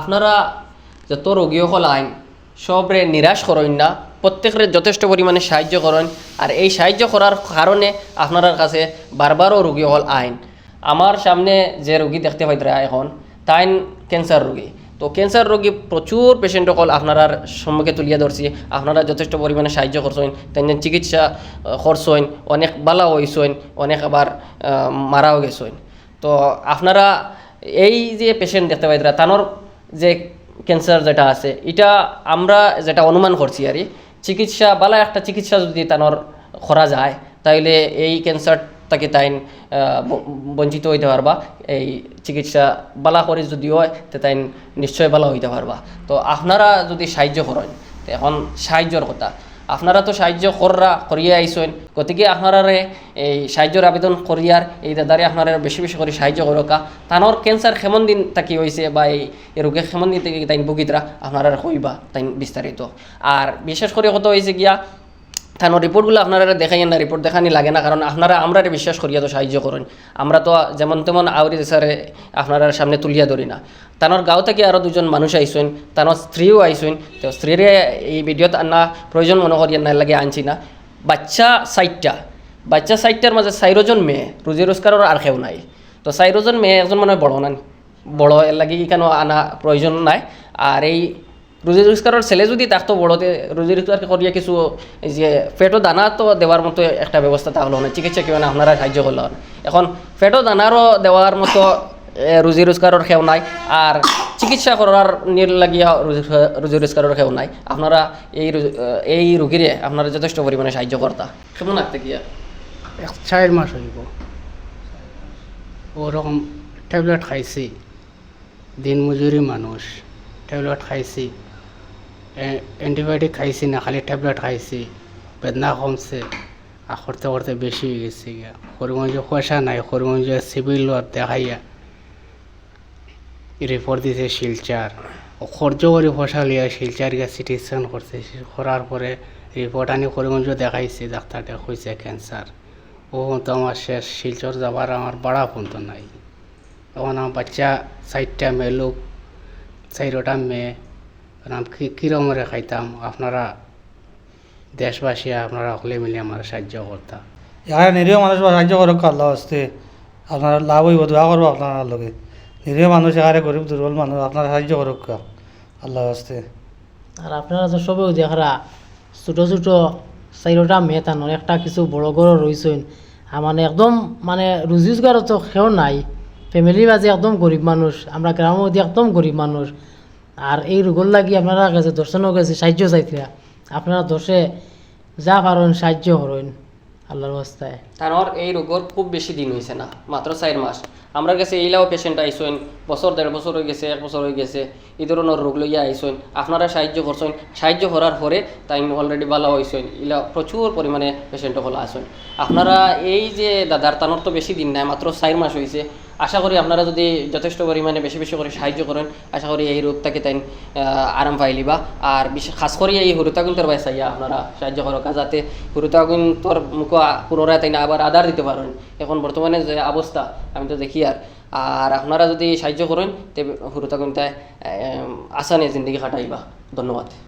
আপনারা যত রোগী সকল আইন সবরে নিরাশ করেন না, প্রত্যেকের যথেষ্ট পরিমাণে সাহায্য করেন, আর এই সাহায্য করার কারণে আপনার কাছে বারবারও রোগী হল আইন। আমার সামনে যে রোগী দেখতে পাইতরা এখন, তাইন ক্যান্সার রোগী। তো ক্যান্সার রোগী প্রচুর পেশেন্ট সকল আপনার সম্মুখে তুলিয়া ধরছি, আপনারা যথেষ্ট পরিমাণে সাহায্য করছেন তাই চিকিৎসা করছেন, অনেক বালা হয়েছেন অনেক আবার মারাও গেছেন। তো আপনারা এই যে পেশেন্ট দেখতে পাইতরা, তানোর যে ক্যান্সার যেটা আছে, এটা আমরা যেটা অনুমান করছি আর চিকিৎসা, বালা একটা চিকিৎসা যদি তানোর করা যায়, তাইলে এই ক্যান্সার তাকে তাই বঞ্চিত হইতে পারবা। এই চিকিৎসা বালা করে যদি হয়, তো তাই নিশ্চয় বালা হইতে পারবা। তো আপনারা যদি সাহায্য করেন এখন সাহায্যর কথা। আপনারা তো সাহায্য কররা করিয়া আইসেন গতিকে আপনারা এই সাহায্যের আবেদন করিয়ার এই দাদারে আপনারা বেশি বেশি করে সাহায্য করকা তানোর ক্যান্সার কেমন দিন তাকি হয়েছে বা এই রোগে কেমন দিন তাই ভুগিতরা আপনারা কইবা তাই বিস্তারিত আর বিশেষ করে কত হয়েছে গিয়া থানোর রিপোর্টগুলো আপনারা দেখাই না রিপোর্ট দেখানি লাগে না কারণ আপনারা আমরা বিশ্বাস করিয়া তো সাহায্য করেন। আমরা তো যেমন তেমন আউরি স্যারে আপনারা সামনে তুলিয়া ধরি না। তানোর গাঁও থেকে আরও দুজন মানুষ আইসেন তানোর স্ত্রীও আইসেন তো স্ত্রীরে এই ভিডিওতে আনা প্রয়োজন মনে করিয়া না লাগে আনছি না। বাচ্চা সাইটটা বাচ্চা সাইটটার মাঝে চাইরজন মেয়ে রুজি রোজগারের আর কেউ নাই। তো চাইরজন মেয়ে একজন মানে বড় না, বড় এর লাগি কেন আনা প্রয়োজন নাই। আর এই রুজি রোজগারের ছেলে যদি থাকতো বড়তে রুজি রোজগার করিয়া কিছু যে পেটো দানা তো দেওয়ার মতো একটা ব্যবস্থা থাকল না চিকিৎসা কেউ না আপনারা সাহায্য করল এখন পেটো দানারও দেওয়ার মতো রুজি রোজগারের খেও নাই আর চিকিৎসা করার নির লাগিয়া রুজি- রুজি রোজগারের খেও নাই। আপনারা এই এই রুগীরে আপনারা যথেষ্ট পরিমাণে সাহায্য করতা কেমন লাগতে গিয়া চার মাস হইব। ওরকম ট্যাবলেট খাইছি। দিন মজুরি মানুষ ট্যাবলেট খাইছি। অ্যান্টিবায়োটিক খাইছি না, খালি ট্যাবলেট খাইছি, বেদনা কমছে আর করতে করতে বেশি হয়ে গেছে গিয়া। করিমগঞ্জে পয়সা নাই করিমগঞ্জে সিভিলত দেখাইয়া রিপোর্ট দিছে শিলচার খরচ করে পয়সা লিয়া শিলচার গিয়া সিটি স্ক্যান করছে করার পরে রিপোর্ট আনি করিমগঞ্জ দেখাইছে ডাক্তারটা কইছে ক্যান্সার ও তো আমার শেষ। শিলচর যাবার আমার বাড়া পর্যন্ত নাই। তখন আমার বাচ্চা চারটা মেয়ে লোক চারোটা মেয়ে আমি কি কীরকমরে খাইতাম? আপনারা দেশবাসী আপনারা সকলে মিলে আমার সাহায্য করতাম এখানে নিরীহ মানুষ সাহায্য করুক আল্লাহ হস্তে। আপনার লাভ হইব দোয়া করব আপনার লগে। নিরীহ মানুষ এখানে গরিব দুর্বল মানুষ আপনার সাহায্য করুক আল্লাহ হস্তে। আর আপনারা তো সবেও দেখারা ছোটো ছোটো চাইরোটা মেয়ে তানোর একটা কিছু বড় গড় রয়েছেন আর মানে একদম মানে রুজি রোজগারও তো সেও নাই। ফ্যামিলির মাঝে একদম গরিব মানুষ আমরা গ্রামের মধ্যে একদম গরিব মানুষ। আর এই রোগর লাগি আপনারা কাছে দর্শনও গেছে, সাহায্য চাইছিলা আপনারা দর্শে যা পারেন, সাহায্য করেন, আল্লাহর অবস্থায় তানোর এই রোগর খুব বেশি দিন হয়েছে না, মাত্র চার মাস। আমরা গেছে এইলাও পেশেন্ট আইসেন বছর দেড় বছর হয়ে গেছে, এক বছর হয়ে গেছে, এই ধরনের রোগ লইয়া আইসেন আপনারা সাহায্য করছেন, সাহায্য করার পরে তাই অলরেডি ভালো হয়েছেন ইলা প্রচুর পরিমাণে পেশেন্ট হলো আসেন আপনারা এই যে দাদার তানোর তো বেশি দিন নাই, মাত্র চার মাস হয়েছে আশা করি আপনারা যদি যথেষ্ট পরিমাণে বেশি বেশি করে সাহায্য করেন, আশা করি এই রোগটাকে তাই আরাম পাইলিবা আর বিশেষ খাস করে এই হুরুতাগুন তোর বাইসাইয়া আপনারা সাহায্য করো যাতে হুরুতাগুন তোর মুখ পুনরায় তাই আবার আদার দিতে পারেন। এখন বর্তমানে যে অবস্থা, আমি তো দেখি আর। আর আপনারা যদি সাহায্য করেন তবে হুরুতাগুন তাই আসানে জিন্দগি কাটাইবা ধন্যবাদ।